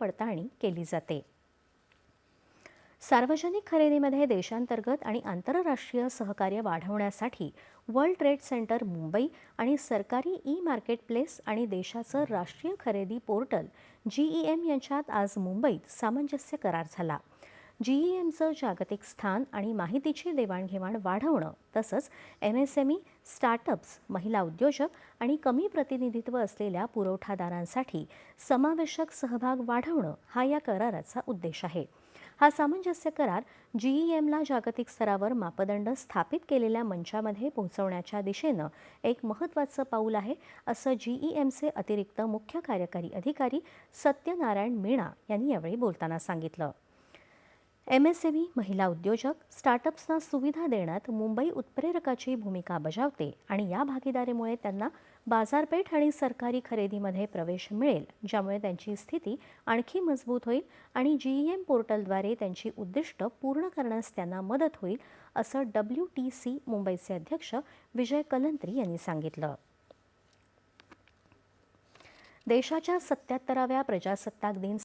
पडताळणी केली जाते. सार्वजनिक खरेदीमध्ये देशांतर्गत आणि आंतरराष्ट्रीय सहकार्य वाढवण्यासाठी वर्ल्ड ट्रेड सेंटर मुंबई आणि सरकारी ई मार्केट प्लेस आणि देशाचं राष्ट्रीय खरेदी पोर्टल जीईएम यांच्यात आज मुंबईत सामंजस्य करार झाला. जीईएमचं जागतिक स्थान आणि माहितीची देवाणघेवाण वाढवणं तसंच M S M E startups महिला उद्योजक आणि कमी प्रतिनिधित्व असलेल्या पुरवठादारांसाठी समावेशक सहभाग वाढवणं हा या कराराचा उद्देश आहे. हा सामंजस्य करार जीईएमला जागतिक स्तरावर मापदंड स्थापित केलेल्या मंचामध्ये पोहोचवण्याच्या दिशेनं एक महत्त्वाचं पाऊल आहे असं जीईएमचे अतिरिक्त मुख्य कार्यकारी अधिकारी सत्यनारायण मीणा यांनी यावेळी बोलताना सांगितलं. एमएसएमई महिला उद्योजक स्टार्टअप्सना सुविधा देण्यात मुंबई उत्प्रेरकाची भूमिका बजावते आणि या भागीदारीमुळे त्यांना बाजारपेठ आणि सरकारी खरेदीमध्ये प्रवेश मिळेल ज्यामुळे त्यांची स्थिती आणखी मजबूत होईल आणि जीईएम पोर्टलद्वारे त्यांची उद्दिष्ट पूर्ण करण्यास त्यांना मदत होईल असं डब्ल्यू टी सी मुंबईचे अध्यक्ष विजय कलंत्री यांनी सांगितलं. देशाच्या सत्याहत्तराव्या प्रजासत्ताक दिन